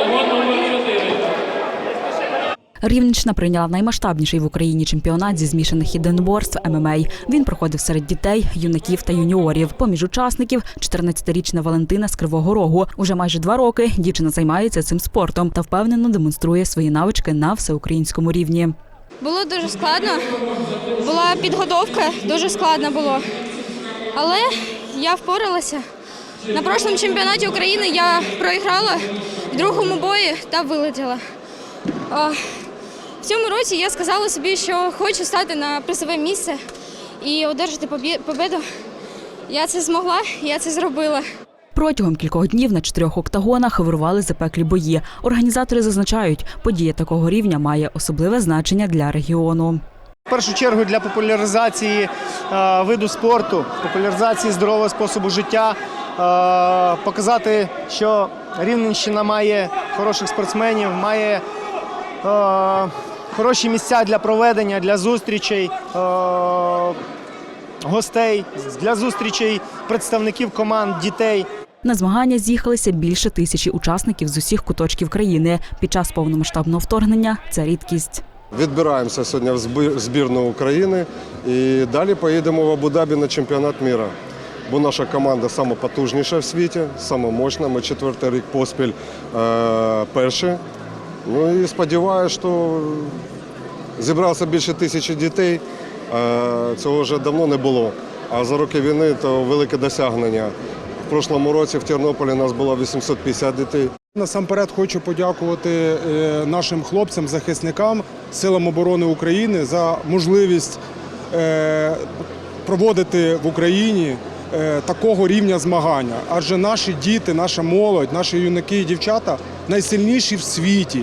октагон номер 4. Рівненщина прийняла наймасштабніший в Україні чемпіонат зі змішаних єдиноборств ММА. Він проходив серед дітей, юнаків та юніорів. Поміж учасників 14-річна Валентина з Кривого Рогу. Уже майже два роки дівчина займається цим спортом та впевнено демонструє свої навички на всеукраїнському рівні. Було дуже складно. Була підготовка, дуже складно було. Але я впоралася. На прошлому чемпіонаті України я проіграла в другому бої та вилетіла. В цьому році я сказала собі, що хочу стати на призове місце і одержати победу. Я це змогла, я це зробила. Протягом кількох днів на чотирьох октагонах вирували запеклі бої. Організатори зазначають, подія такого рівня має особливе значення для регіону. В першу чергу для популяризації е, виду спорту, популяризації здорового способу життя, показати, що Рівненщина має хороших спортсменів, має хороші місця для проведення, для зустрічей. Гостей для зустрічей представників команд дітей. На змагання з'їхалися більше тисячі учасників з усіх куточків країни. Під час повномасштабного вторгнення це рідкість. Відбираємося сьогодні в збір- збірну України і далі поїдемо в Абу-Дабі на чемпіонат міра. Бо наша команда найпотужніша в світі, самомощна. Ми четвертий рік поспіль е, перші. Ну і сподіваюся, що зібрався більше тисячі дітей. Е, цього вже давно не було. А за роки війни то велике досягнення. В прошлому році в Тернополі нас було 850 дітей. Насамперед хочу подякувати е, нашим хлопцям, захисникам, силам оборони України за можливість проводити в Україні такого рівня змагання. Адже наші діти, наша молодь, наші юнаки і дівчата найсильніші в світі.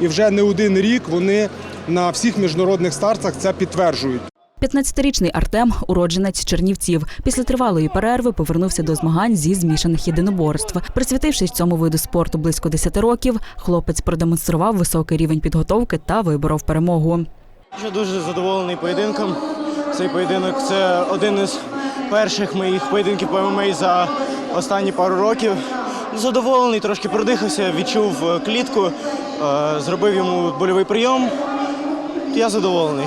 І вже не один рік вони на всіх міжнародних стартах це підтверджують. 15-річний Артем уродженець Чернівців. Після тривалої перерви повернувся до змагань зі змішаних єдиноборств. Присвятившись цьому виду спорту близько 10 років, хлопець продемонстрував високий рівень підготовки та виборов перемогу. Я дуже задоволений поєдинком. Цей поєдинок це один із перших моїх поєдинків по ММА за останні пару років. Задоволений, трошки продихався, відчув е, клітку, е, зробив йому больовий прийом. Я задоволений.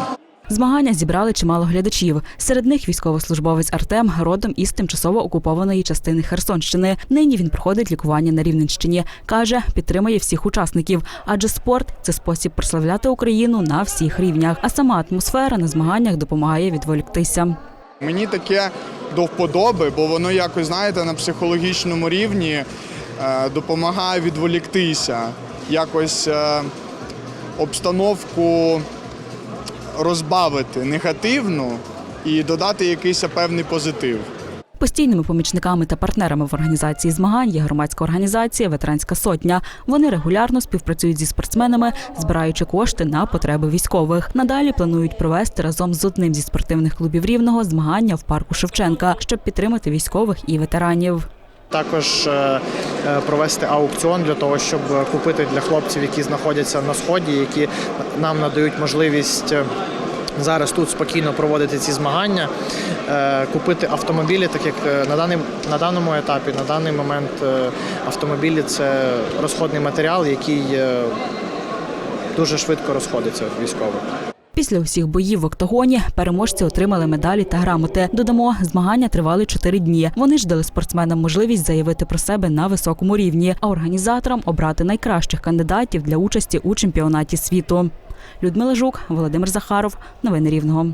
Змагання зібрали чимало глядачів. Серед них військовослужбовець Артем родом із тимчасово окупованої частини Херсонщини. Нині він проходить лікування на Рівненщині. каже, підтримує всіх учасників, адже спорт це спосіб прославляти Україну на всіх рівнях. А сама атмосфера на змаганнях допомагає відволіктися. Мені таке до вподоби, бо воно якось, знаєте, на психологічному рівні е, допомагає відволіктися, якось е, обстановку розбавити негативну і додати якийсь певний позитив. Постійними помічниками та партнерами в організації змагань є громадська організація Ветеранська сотня. Вони регулярно співпрацюють зі спортсменами, збираючи кошти на потреби військових. Надалі планують провести разом з одним зі спортивних клубів рівного змагання в парку Шевченка, щоб підтримати військових і ветеранів. Також е, е, провести аукціон для того, щоб купити для хлопців, які знаходяться на сході, які нам надають можливість. е, Зараз тут спокійно проводити ці змагання, купити автомобілі, так як на даний на даному етапі, на даний момент автомобілі це розходний матеріал, який дуже швидко розходиться військових. Після усіх боїв в октагоні переможці отримали медалі та грамоти. Додамо, змагання тривали чотири дні. Вони ж дали спортсменам можливість заявити про себе на високому рівні, а організаторам обрати найкращих кандидатів для участі у чемпіонаті світу. Людмила Жук, Володимир Захаров. Новини Рівного.